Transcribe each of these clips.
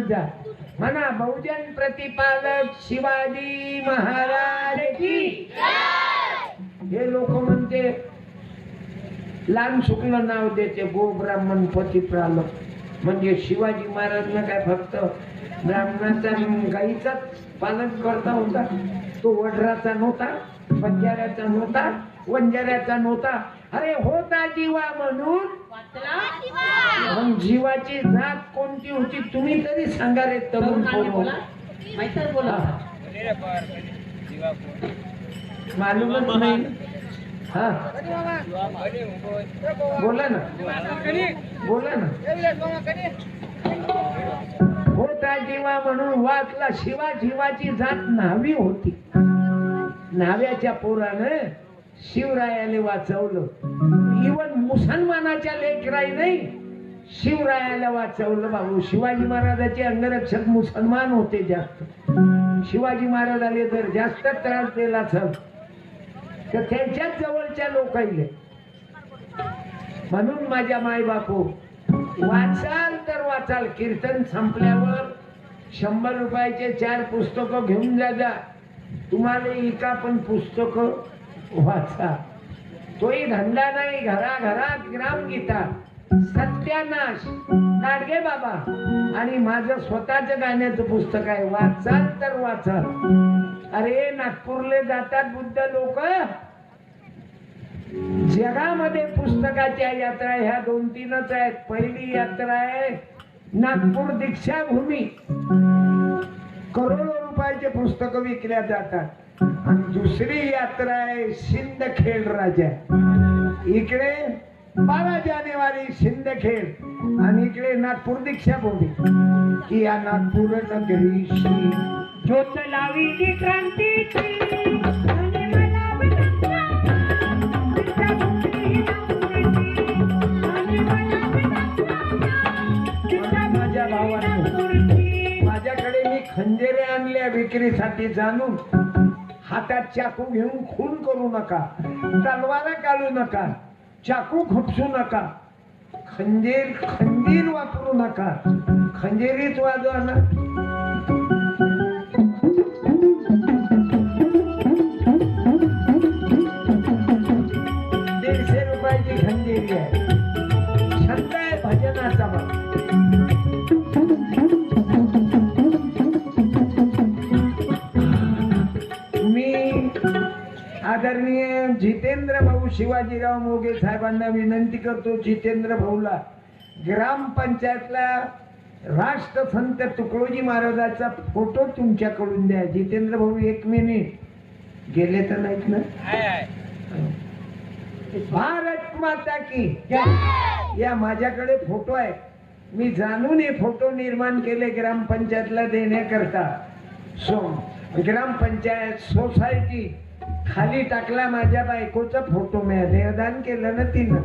म्हणत जा म्हणा बहुजन प्रतिपादक शिवाजी महाराज की? हे लोक म्हणते लहान शुक्ल नाव देते गो ब्राह्मण पती प्रालक म्हणजे शिवाजी महाराजनं काय फक्त ब्राह्मणाचा गाईचाच पालन करता होता. तो वडराचा नव्हता बंजाऱ्याचा नव्हता वंजाऱ्याचा नव्हता. अरे होता जीवा म्हणून मग जीवाची जात कोणती होती तुम्ही तरी सांगा रे तरुण पोरं. मालूमच नाही. हा. बोला ना. बोला ना. होता जीवा म्हणून वाचला शिवा जीवाची जात न्हावी होती. न्हाव्याच्या पोरानं शिवरायाने वाचवलं. इवन मुसलमानाच्या लेकराई नाही. शिवरायाला वाचवलं बाबू. शिवाजी महाराजाचे अंगरक्षक मुसलमान होते जास्त. शिवाजी महाराजाले जर जास्त त्रास दिला सर तर त्यांच्याच जवळच्या लोकाईले. म्हणून माझ्या माय बापू वाचाल तर वाचाल. कीर्तन संपल्यावर शंभर रुपयाचे चार पुस्तकं घेऊन जा जा. तुम्हाला एका पण पुस्तक वाचा. तोही धंदा नाही घराघरात ग्रामगीता सत्यानाश. नाडगे बाबा. आणि माझं स्वतःच गाण्याचं पुस्तक आहे वाचाल तर वाचाल. अरे नागपूरले जातात बुद्ध लोक. जगामध्ये पुस्तकाच्या यात्रा ह्या दोन तीनच आहेत. पहिली यात्रा आहे नागपूर दीक्षाभूमी. करोडो रुपयाचे पुस्तक विकल्या जातात. आणि दुसरी यात्रा आहे सिंदखेड राजा. इकडे बारा जानेवारी सिंदखेड आणि इकडे नागपूर दीक्षाभूमी की या नागपूर नगरीशी ज्योत लावी क्रांतीची. भावाने. माझ्याकडे मी खंजेरे आणल्या विक्रीसाठी जाणून. हातात चाकू घेऊन खून करू नका तलवारा काढू नका चाकू खुपसू नका खंजीर खंजीर वापरू नका खंजेरीच वाजवा ना. शिवाजीराव मोगे साहेबांना विनंती करतो जितेंद्र भाऊला. ग्रामपंचायतला राष्ट्रसंत तुकडोजी महाराजाचा फोटो तुमच्याकडून द्या. जितेंद्र भाऊ एक मिनिट. गेले तर नाहीत ना? भारत माता की या माझ्याकडे फोटो आहे. मी जाणून हे फोटो निर्माण केले ग्रामपंचायतला देण्याकरता. सो ग्रामपंचायत सोसायटी खाली टाकला माझ्या बायकोचा फोटो मी देहदान केलं ना तिनं.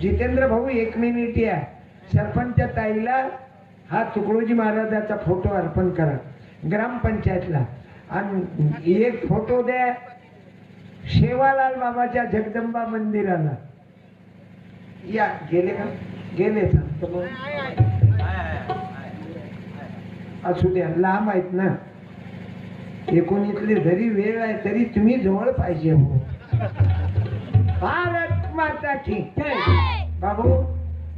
जितेंद्र भाऊ एक मिनिट या. सरपंच ताईला हा तुकडोजी महाराजाचा फोटो अर्पण करा ग्रामपंचायतला. आणि एक फोटो द्या शेवालाल बाबाच्या जगदंबा मंदिराला. या गेले का? गेले असू द्या लांब आहेत ना. एकोणीसली जरी वेळ आहे तरी तुम्ही जवळ पाहिजे हो. भारत माता की बाबू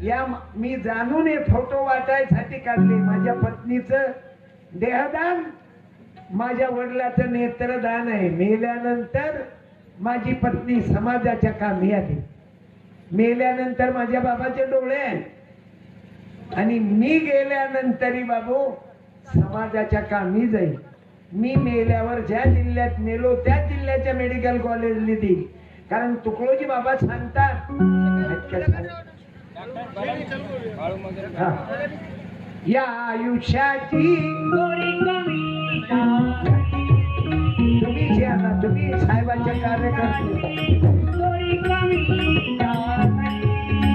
या मी जाणून हे फोटो वाटायसाठी काढले. माझ्या पत्नीचं देहदान माझ्या वडिलाचं नेत्रदान आहे. मेल्यानंतर माझी पत्नी समाजाच्या कामी आली मेल्यानंतर माझ्या बाबाचे डोळे आहेत. आणि मी गेल्यानंतरही बाबू समाजाच्या कामी जाईल. मी मेल्यावर ज्या जिल्ह्यात मेलो त्या जिल्ह्याच्या मेडिकल कॉलेजला देईल कारण तुकडोजी बाबा सांगतात या आयुष्याची तुम्ही जे आता तुम्ही साहेबांचे कार्यकर्ते.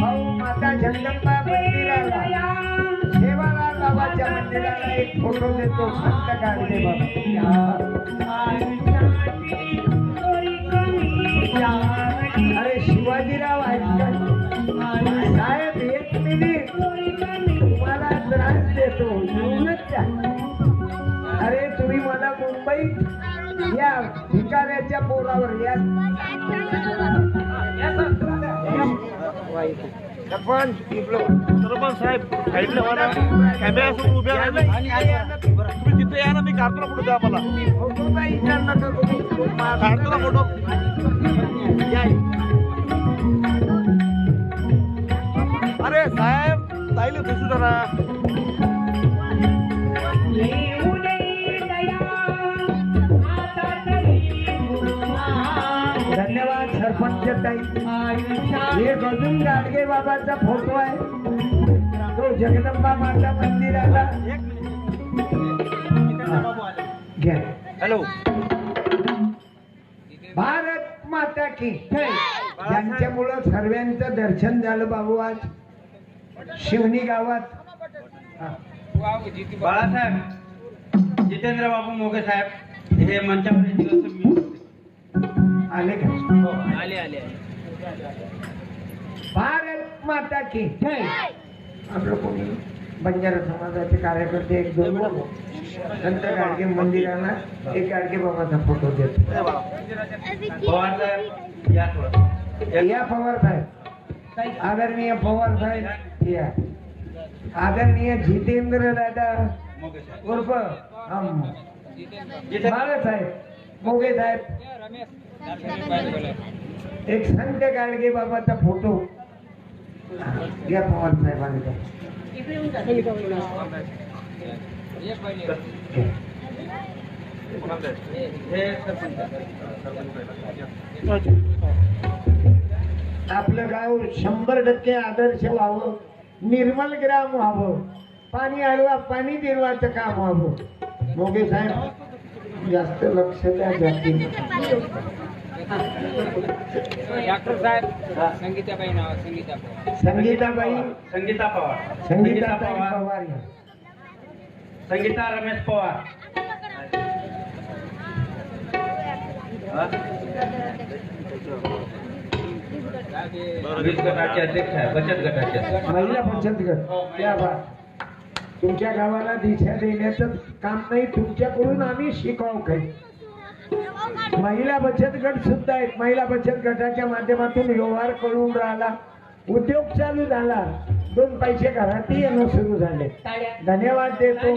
भाऊ माता जगदंबा मंदिराला. एक फोटो देतो संत काढले बाबा अरे शिवाजीराव ऐकतात साहेब एक मिनिट तुम्हाला त्रास देतो येऊनच अरे तुम्ही मला मुंबई या भिकाऱ्याच्या पोरावर या सरपंच. सरपंच साहेब साईडला व्हा ना कॅमेऱ्यासमोर उभ्या राहिला तुम्ही तिथे या ना मी काढतो फोटो द्या मला. काढतो ना फोटो. अरे साहेब ताईला दिसू ना धन्यवाद सरपंच ताई एक अजून गाडगे बाबाचा फोटो आहे. तो जगदंबा माता मंदिराला. घ्या. हॅलो. भारत माता की यांच्यामुळं सर्वांचं दर्शन झालं बाबू आज. शिवनी गावात. हा. बाळासाहेब जितेंद्र बाबू मोगे साहेब हे मंचावर आले का? हो, आले आले. भारत माता की आपलं कोणी? बंजारा समाजाचे कार्यकर्ते एक दोन संत गाडगे मंदिराला एक गाडगे बाबाचा फोटो देतो. पवार साहेब या थोडं. या पवार साहेब. आदरणीय पवार साहेब या. आदरणीय जितेंद्र दादा मोगे साहेब. उर्फ बाळासाहेब मोगे साहेब. एक संत गाडगे बाबाचा फोटो. या पवार साहेबांचा आपलं गाव शंभर टक्के आदर्श व्हावं निर्मल ग्राम व्हावं पाणी आडवा पाणी दिरवाचं काम व्हावं. मोगे साहेब जास्त लक्ष द्या जाती डॉक्टर साहेब संगीताबाई नाव संगीता पवार. संगीताबाई? संगीता पवार. संगीता पवार. पवार. या. संगीता रमेश पवार. हा? वीस गटाचे अध्यक्ष आहे बचत गटाचे महिला बचत गट. त्या बात. तुमच्या गावाला दिशा देण्याचं काम नाही तुमच्याकडून आम्ही शिकाव काही. महिला बचत गट सुद्धा आहेत. महिला बचत गटाच्या माध्यमातून व्यवहार करून राहिला. उद्योग चालू झाला. दोन पैसे घरातही येणं सुरू झाले. धन्यवाद देतो.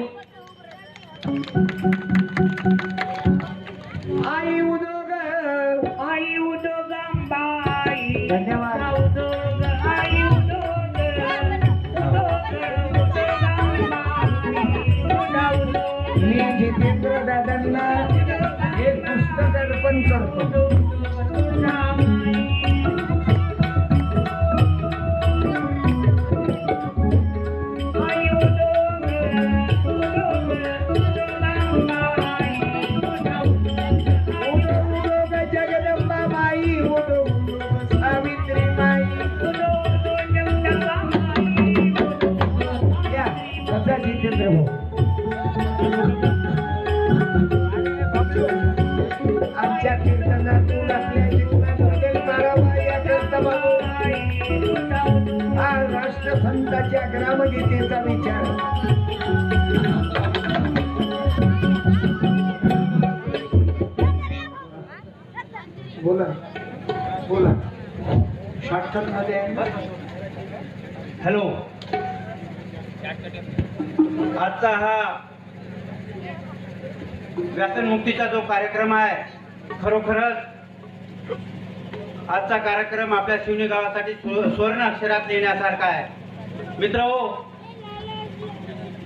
आमच्या कीर्तनातून आपल्या राष्ट्रसंताच्या ग्रामगीतेचा विचार. बोला बोला. शॉर्टकटमध्ये हॅलो. आजचा हा व्यसनमुक्तीचा जो कार्यक्रम आहे खरोखरच आजचा कार्यक्रम आपल्या शिवणी गावासाठी स्व- सुवर्ण अक्षरात लिहिण्यासारखा आहे. मित्र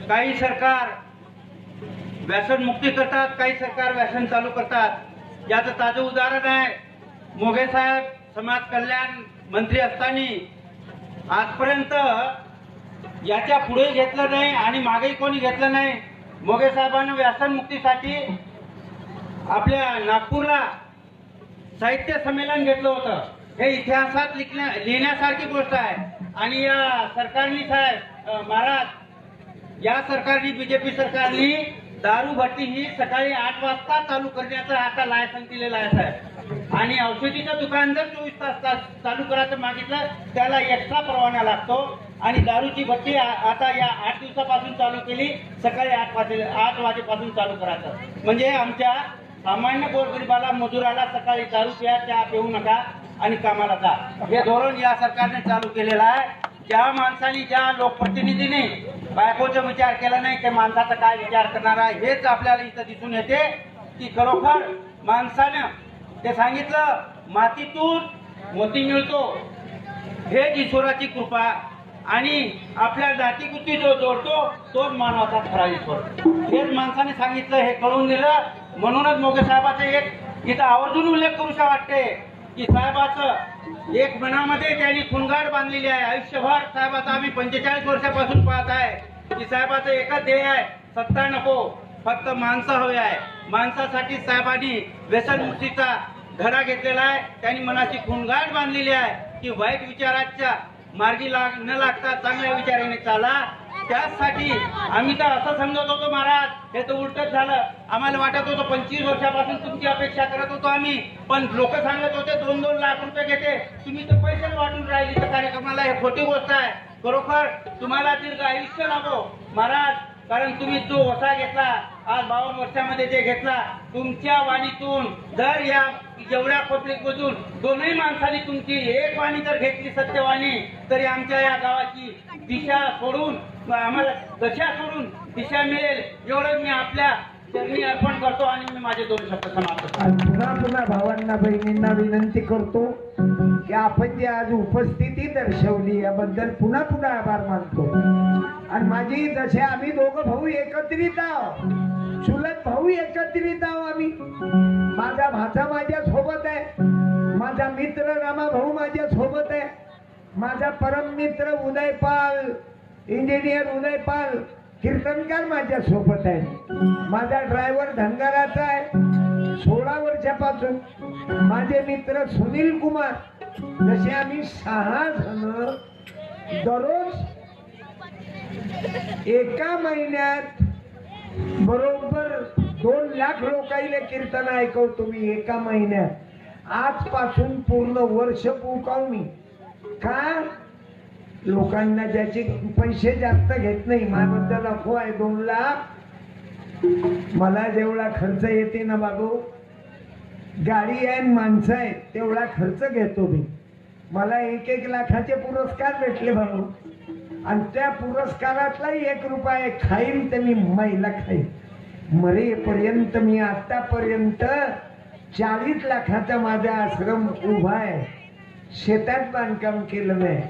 काही सरकार व्यसनमुक्ती करतात काही सरकार व्यसन चालू करतात. याचं ताजं उदाहरण आहे मोघे साहेब समाज कल्याण मंत्री असताना आजपर्यंत याच्यापुढे घेतलं नाही आणि मागेही कोणी घेतलं नाही. मोगे साहेबांना व्यसनमुक्तीसाठी आपल्या नागपूरला साहित्य संमेलन घेतलं होतं. हे इतिहासात लिखण्या लिहिण्यासारखी गोष्ट आहे. आणि या सरकारनी साहेब महाराज या सरकारनी बीजेपी सरकारनी दारू भट्टी ही सकाळी आठ वाजता चालू करण्याचा आता लायसन दिलेला आहे साहेब. आणि औषधीचं दुकान जर चोवीस तास चालू करायचं मागितलं त्याला एक्स्ट्रा परवाना लागतो. आणि दारूची भट्टी आता या आठ दिवसापासून चालू केली. सकाळी आठ वाजे आठ वाजेपासून चालू करायचं. म्हणजे आमच्या सामान्य गोरगरिबाला मजुराला सकाळी दारू प्या त्या पिऊ नका आणि कामाला जा. हे धोरण या सरकारने चालू केलेलं आहे. ज्या माणसाने ज्या लोकप्रतिनिधीने बायकोचा विचार केला नाही ते माणसाचा काय विचार करणार आहे हेच आपल्याला इथं दिसून येते. की खरोखर माणसानं ते सांगितलं मातीतून मोती मिळतो. हे ईश्वराची कृपा आणि आपल्या जातीकुती जो जोडतो तोच मानवाचा खरा ईश्वर. हेच माणसाने सांगितलं हे कळून दिलं. म्हणूनच मोगे साहेबाचा एक इथं आवर्जून उल्लेख करूशा वाटते की साहेबाचं एक मनामध्ये त्यांनी खुणगाड बांधलेली आहे. आयुष्यभर साहेबाचा आम्ही पंचेचाळीस वर्षापासून पाहत आहे की साहेबाचं एकच ध्येय आहे सत्ता नको फक्त माणसं हवे आहे. माणसासाठी साहेबांनी व्यसनमुक्तीचा धडा घेतलेला आहे. त्यांनी मनाची खुणगाड बांधलेली आहे की वाईट विचाराच्या मार्गी लाग न लागता चांगल्या विचाराने चाला. त्याचसाठी आम्ही तर असं समजत होतो महाराज हे तर उलटच झालं. आम्हाला वाटत होतं पंचवीस वर्षापासून तुमची अपेक्षा करत होतो आम्ही. पण लोक सांगत होते दोन दोन लाख रुपये घेते. तुम्ही तर पैसे वाटून राहिली कार्यक्रमाला. हे खोटी गोष्ट आहे. खरोखर तुम्हाला दीर्घ आयुष्य लाभो महाराज कारण तुम्ही जो वसा घेतला आज बावन्न वर्षामध्ये जे घेतला तुमच्या वाणीतून जर या जेवढ्या पब्लिकमधून दोनही माणसांनी तुमची एक वाणी जर घेतली सत्यवाणी तरी आमच्या या गावाची दिशा सोडून आम्हाला दशा सोडून दिशा मिळेल एवढं मी आपल्या चरणी अर्पण करतो आणि मी माझे दोन शब्द समाप्त पुन्हा पुन्हा भावांना बहिणींना विनंती करतो. की आपण जी आज उपस्थिती दर्शवली याबद्दल पुन्हा पुन्हा आभार मानतो. आणि माझी जसे आम्ही दोघं भाऊ एकत्रित आहोत चुलत भाऊ एकत्रित आहोत आम्ही. माझा भाचा माझ्या सोबत आहे माझा मित्र रामा भाऊ माझ्या सोबत आहे माझा परम मित्र उदयपाल इंजिनियर उदयपाल कीर्तनकार माझ्या सोबत आहे. माझा ड्रायव्हर धनगराचा आहे सोळा वर्षापासून. माझे मित्र सुनील कुमार जसे आम्ही सहा जण दररोज एका महिन्यात बरोबर दोन लाख लोकाईले कीर्तन ऐकवतो मी एका महिन्यात. आजपासून पूर्ण वर्ष पुकाव मी. का? लोकांना ज्याचे पैसे जास्त घेत नाही माझ्याबद्दल अफवा आहे दोन लाख. मला जेवढा खर्च येते ना बाबू गाडी आहे आणि माणसं आहे तेवढा खर्च घेतो मी. मला एक एक लाखाचे पुरस्कार भेटले भाऊ. आणि त्या पुरस्कारातलाही एक रुपया खाईन तर मी महिला खाईन. मरेपर्यंत मी आतापर्यंत चाळीस लाखाचा माझा आश्रम उभा आहे. शेतात बांधकाम केलं नाही.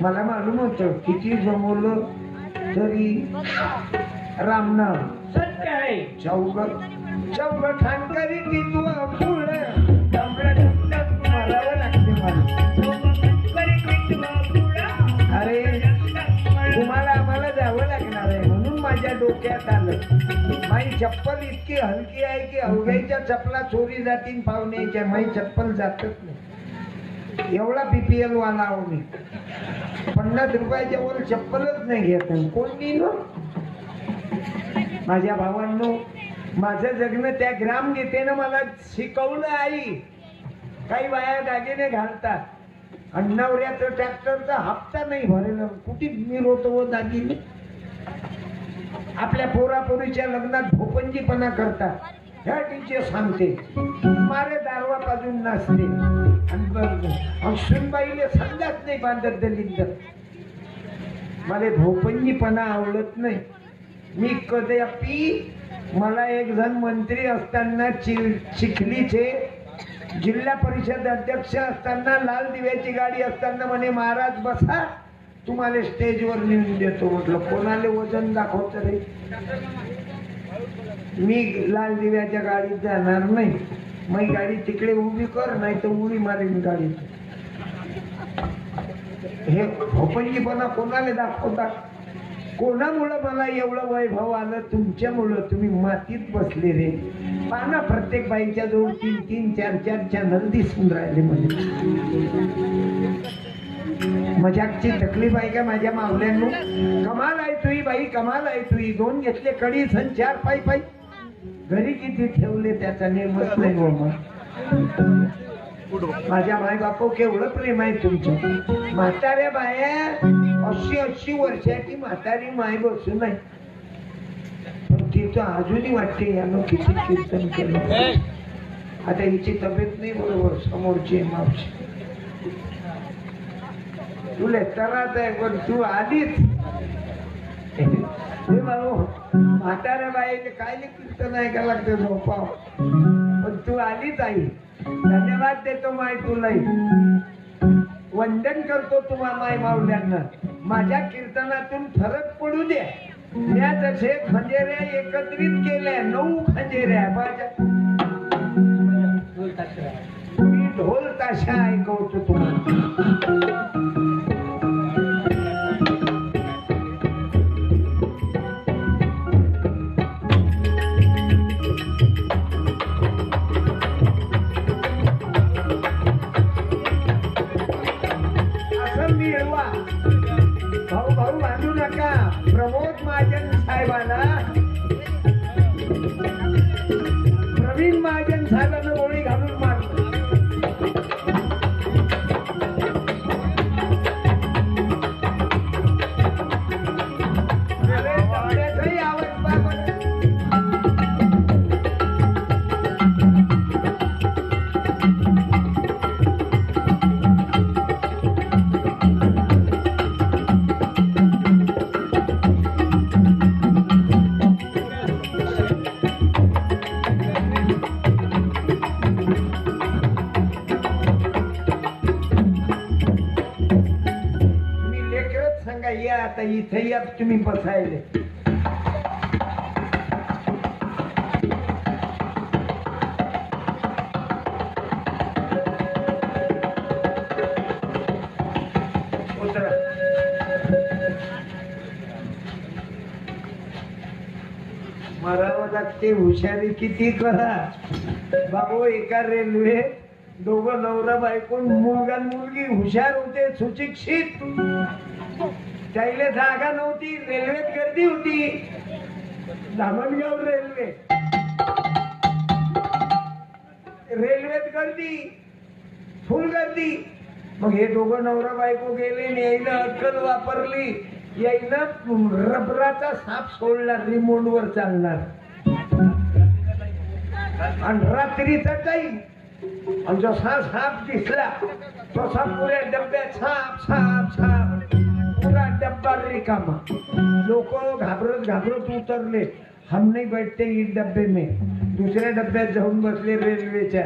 मला मालूम होतं किती जमवलं तरी. रामनाम सत्य आहे. चौग चौग ठाणकरी डोक्यात आलं. माझी चप्पल इतकी हलकी आहे की अवघ्याच्या चपला चोरी जातील पाहुण्याच्या. माझी चप्पल जातच नाही. एवढा बीपीएल वाला आहो मी. पन्नास रुपयाच्या वर चप्पलच नाही घेत कोणी माझ्या भावांनो माझं जगणं त्या ग्राम गीतेनं मला शिकवलं आई. काही वाया दागिने घालतात. आणि नवऱ्याचं ट्रॅक्टरचा हप्ता नाही भरेल. कुठे मी रोतो दागिने? आपल्या पोरापोरीच्या लग्नात भोपंजीपणा करतात. ह्या टीचे सांगते मारे दारवा बाजून नाचते. आणि सुनबाईले समजात नाही बांधत दलिंद. मला भोपंजीपणा आवडत नाही. मी कदापि मला एक जण मंत्री असताना चि- चिखलीचे जिल्हा परिषद अध्यक्ष असताना लाल दिव्याची गाडी असताना म्हणे महाराज बसा. तुम्हाला स्टेजवर नेऊन देतो म्हटलं. कोणाला वजन दाखवत रे मी लाल दिव्याच्या गाडीत जाणार नाही. मग गाडी तिकडे उभी कर नाही तर उडी मारेन गाडीत. हे भोपंजीपणा कोणाला दाखवता? कोणामुळं मला एवढं वैभव आलं? तुमच्यामुळं. तुम्ही मातीत बसले रे. पाना प्रत्येक बाईच्या जवळ तीन तीन चार चार चॅनल दिसून राहिले म्हणजे मजाकची तकलीफ आहे का माझ्या मावल्यांनो कमाल आहे तुही बाई कमाल आहे तुही. दोन घेतले कडी सण चार पायी पायी. घरी किती ठेवले त्याचा निर्मत नाही हो मग. माझ्या माय बापू केवढं प्रेम आहे तुमचं. म्हाताऱ्या बाया अस्सी अस्सी वर्षाची म्हातारी माय बसू नाही. पण ती इथं अजूनही वाटते यानं किती कीर्तन केलं. आता हिची तब्येत नाही बरोबर समोरची मावशी. तुला त्रास आहे पण तू आधीच. हे भाऊ म्हाताऱ्या बाईले काय कीर्तन ऐकायला लागते झोपाव पण तू आलीच आई. धन्यवाद देतो माय तुलाही वंदन करतो तुम्हा माय माऊल्यांना. माझ्या कीर्तनातून फरक पडू द्या या तसे खंजेऱ्या एकत्रित केल्या नऊ खंजेऱ्या माझ्या. मी ढोल ताशा ऐकवतो तुम्हाला तुम्ही बसायले. ते मरावं लागते हुशारी किती करा. बाबू एका रेल्वे दोघं नवरा बायकोन मुलगा आणि मुलगी हुशार होते सुशिक्षित. त्याला जागा नव्हती रेल्वेत गर्दी होती. धामणगाव रेल्वे. रेल्वेत गर्दी फुल गर्दी. मग हे दोघं नवरा बायको गेले आणि यायनं अक्कल वापरली. यायनं रबराचा साप सोडला रिमोट वर चालणार. आणि रात्रीचा टाईम आणि जसा साप दिसला. तसा पुऱ्या डब्यात साप साप साप. पुरा रिकामा लोक घाबरत घाबरत उतरले. हम नाही बैठते एक डब्बे में. दुसऱ्या डब्यात जाऊन बसले रेल्वेच्या.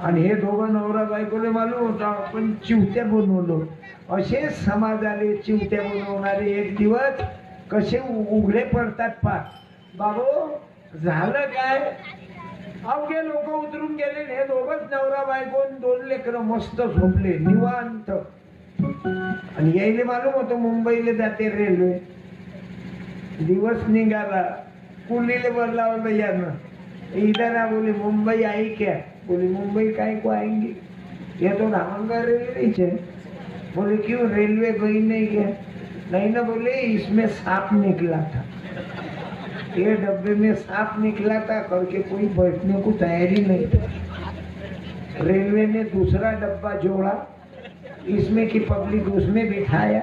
आणि हे दोघं नवरा बायकोले मालूम होता आपण चिवत्या बनवलो. असे समाजाले चिवत्या बनवणारे एक दिवस कसे उघडे पडतात पा बाबू झालं काय? अवघे लोक उतरून गेले हे दोघंच नवरा बायको दोन लेकरं मस्त झोपले निवांत. आणि यायले मालूम होतो मुंबईला जाते रेल्वे. दिवस निघाला. कुलीले बोलावलं यानं. इधर ना बोले मुंबई आई क्या? बोले मुंबई काय को आएंगे? ये तो धामनगर रेलवे है बोले क्यों? रेलवे गई नहीं क्या? नहीं ना बोले इसमें सांप निकला था. ये डब्बे में सांप निकला था करके कोई बैठने को तैयारी नहीं था। रेलवे ने दूसरा डब्बा जोड़ा। इसमें की पब्लिक उसमें बिठाया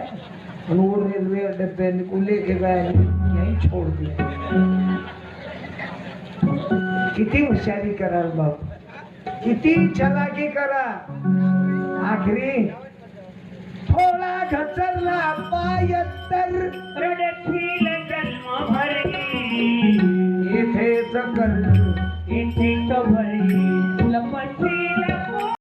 और वो रेलवे डब्बे को लेके गए यहीं छोड़ दिया। किती हुशारी कराल बाप। किती चलाकी करा आखरी थोडा घसरला पाय तर रडतील जन्म भरली येथेच कर